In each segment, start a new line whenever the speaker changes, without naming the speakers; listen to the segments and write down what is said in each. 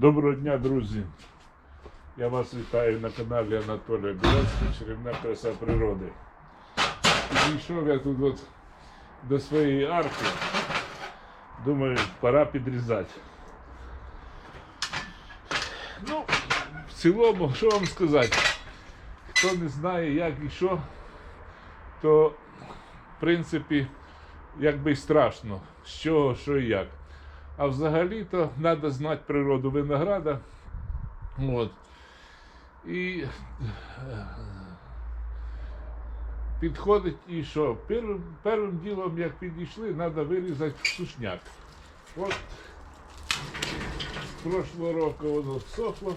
Доброго дня, друзі! Я вас вітаю на каналі Анатолія Білецький, чарівна краса природи. Дійшов я тут от до своєї арки. Думаю, пора підрізати. Ну, в цілому, що вам сказати? Хто не знає, як і що, то в принципі, якби страшно, з чого, що і як. А взагалі-то треба знати природу винограда. От. І е, підходить і що? Первим, первим ділом, як підійшли, треба вирізати сушняк. От прошлого року воно всохло.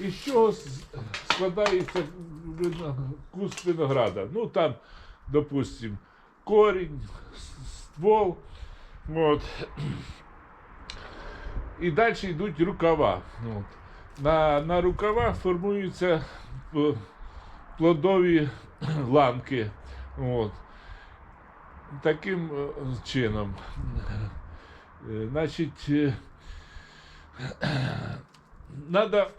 І з чого складається куст винограда? Ну там, допустим, корінь, ствол. От. І далі йдуть рукава. На, на рукавах формуються е, плодові ланки. От. Таким е, чином. Е, Значить, треба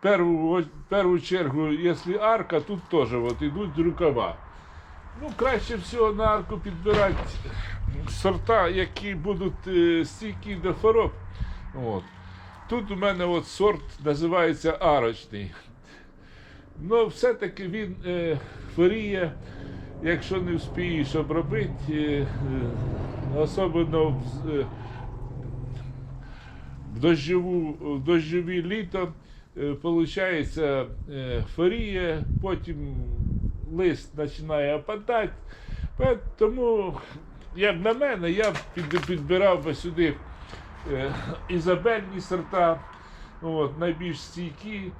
в першу чергу, якщо арка, тут теж от, йдуть рукава. Ну, краще всього на арку підбирати сорта, які будуть е, стійкі до хвороб. От. Тут у мене от сорт називається арочний. Ну, все-таки він е, хворіє, якщо не вспієш обробити, е, е, особливо в, е, в, дощову, в дощові літо, виходить, е, хворіє, потім лист починає опадати. Тому, як на мене, я підбирав би сюди е, ізабельні сорта, от, найбільш стійкі.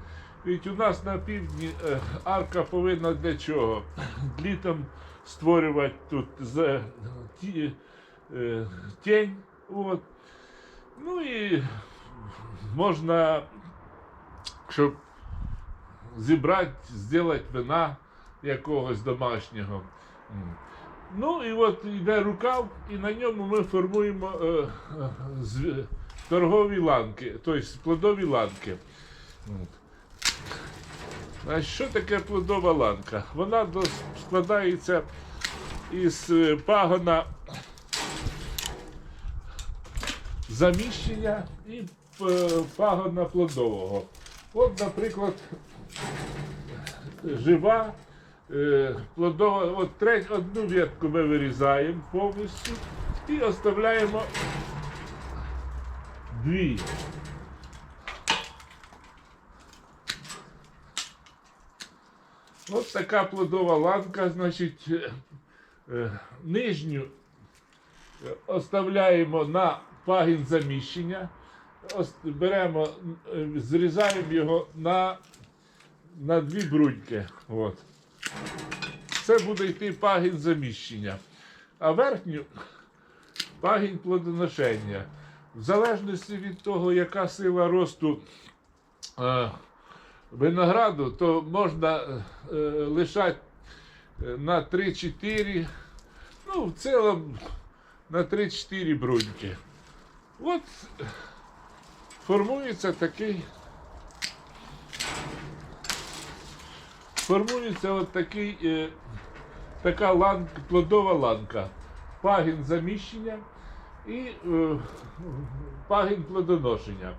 Ведь у нас на півдні е, арка повинна для чого? Літом створювати тут ті, е, тінь. От. Ну і можна, щоб зібрати, зробити вина якогось домашнього. Ну і от йде рукав, і на ньому ми формуємо е, е, торгові ланки, тобто плодові ланки. Значить, що таке плодова ланка? Вона складається із е, пагона заміщення і е, пагона плодового. От, наприклад, жива плодова, от треть, одну ветку ми вирізаємо повністю і оставляємо дві. От така плодова ланка, значить, е, е, нижню е, оставляємо на пагін заміщення, беремо, е, зрізаємо його на, на дві бруньки. От. Це буде йти пагін заміщення. А верхню пагінь плодоношення. В залежності від того, яка сила росту е, винограду, то можна е, е, лишати е, на 3-4, ну, в цілому на 3-4 бруньки. От формується такий. Формується от такий, е, така ланка, плодова ланка. Пагін заміщення і е, пагін плодоношення.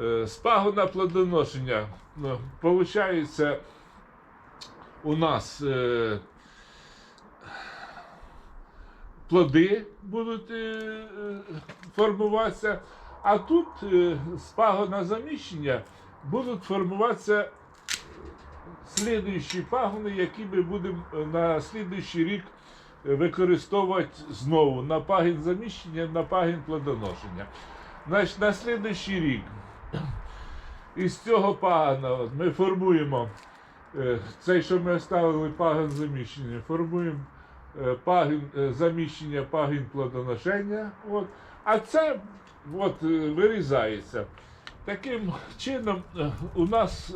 Е, з пагона плодоношення ну, виходить у нас е, плоди будуть е, е, формуватися, а тут е, з пагона заміщення будуть формуватися слідуючі пагони, які ми будемо е, на слідуючий рік е, використовувати знову на пагін заміщення, на пагін плодоношення. Значить, на слідуючий рік із цього пагона от, ми формуємо е, цей, що ми оставили пагін заміщення, формуємо пагін заміщення, пагін плодоношення. От. А це от, вирізається. Таким чином у нас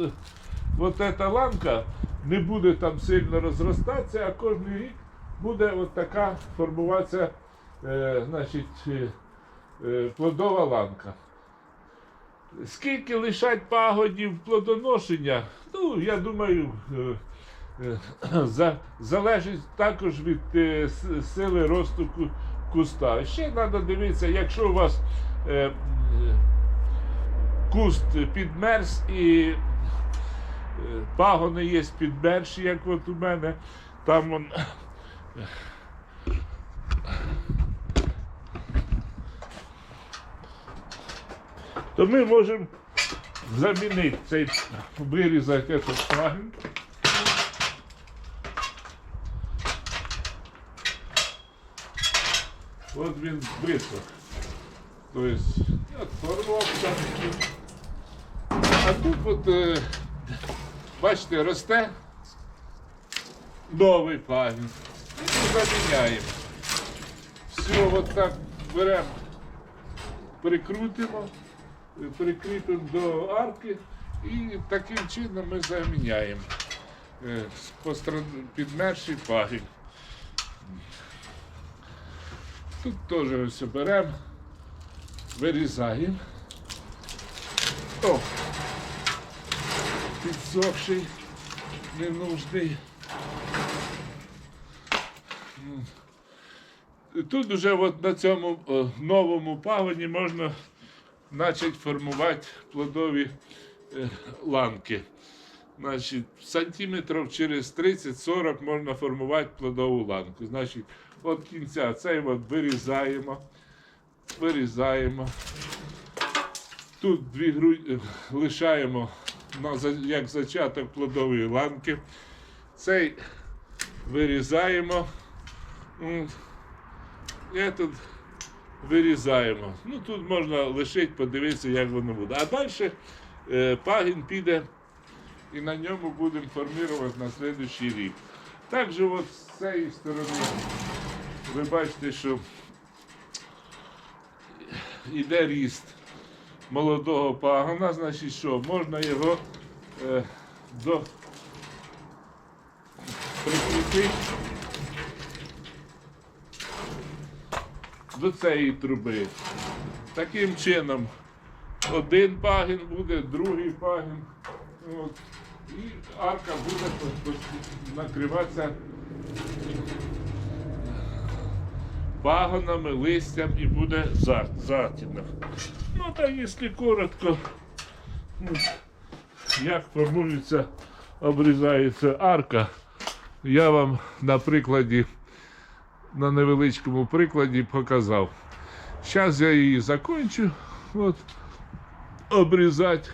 от эта ланка не буде там сильно розростатися, а кожен рік буде от така формуватися е, значить, е, е, плодова ланка. Скільки лишать пагодів плодоношення, ну, я думаю, е, е, за, залежить також від е, сили росту куста. Ще треба дивитися, якщо у вас е, куст підмерз і пагони є підмерші, як от у мене, там он, то ми можемо замінити цей этот пагін. От він висох. Тобто, от порвався. А тут от, е, бачите, росте новий пагін. І заміняємо. Все, от так беремо, прикрутимо, прикріпимо до арки і таким чином ми заміняємо е, підмерший пагін. Тут теж ось беремо, вирізаємо. Підсохший, ненужний. Тут вже от на цьому новому пагоні можна почати формувати плодові е, ланки. Значить, сантиметрів через 30-40 можна формувати плодову ланку. Значить, от кінця цей от вирізаємо, вирізаємо. Тут дві гру... е, лишаємо як зачаток плодової ланки. Цей вирізаємо. Тут вирізаємо. Ну тут можна лишити, подивитися, як воно буде. А далі е, пагін піде і на ньому будемо формувати на наступний рік. Також от з цієї сторони ви бачите, що йде ріст молодого пагона, значить що, можна його е, до прикріпити до цієї труби. Таким чином один пагін буде, другий пагін. От. І арка буде накриватися пагонами, листям і буде за- затінок. Ну так, якщо коротко, ну, як формується, обрізається арка, я вам на прикладі, на невеличкому прикладі показав. Зараз я її закончу. От, обрізати.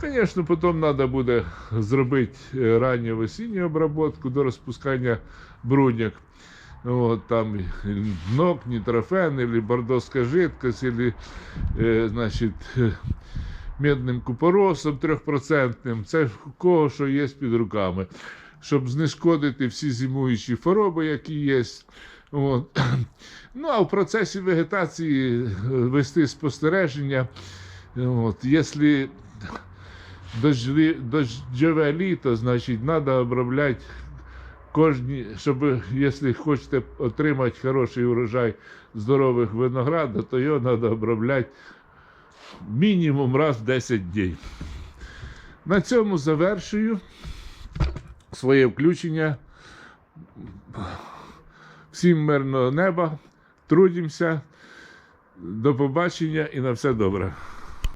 Звісно, потім треба буде зробити е, ранню весінню обробку до розпускання брудняк. Вот, там и ног, нитрофен, или бордоская жидкость, или, е, значить, е, медним купоросом трьохпроцентним. Це кого що є під руками. Щоб знешкодити всі зимуючі хвороби, які є. От. Ну, а в процесі вегетації е, вести спостереження. От. Якщо дождли, дождеве літо, значить, треба обробляти кожні, щоб, якщо хочете отримати хороший урожай здорових виноградів, то його треба обробляти мінімум раз в 10 днів. На цьому завершую своє включення. Всім мирного неба, трудимося. До побачення і на все добре.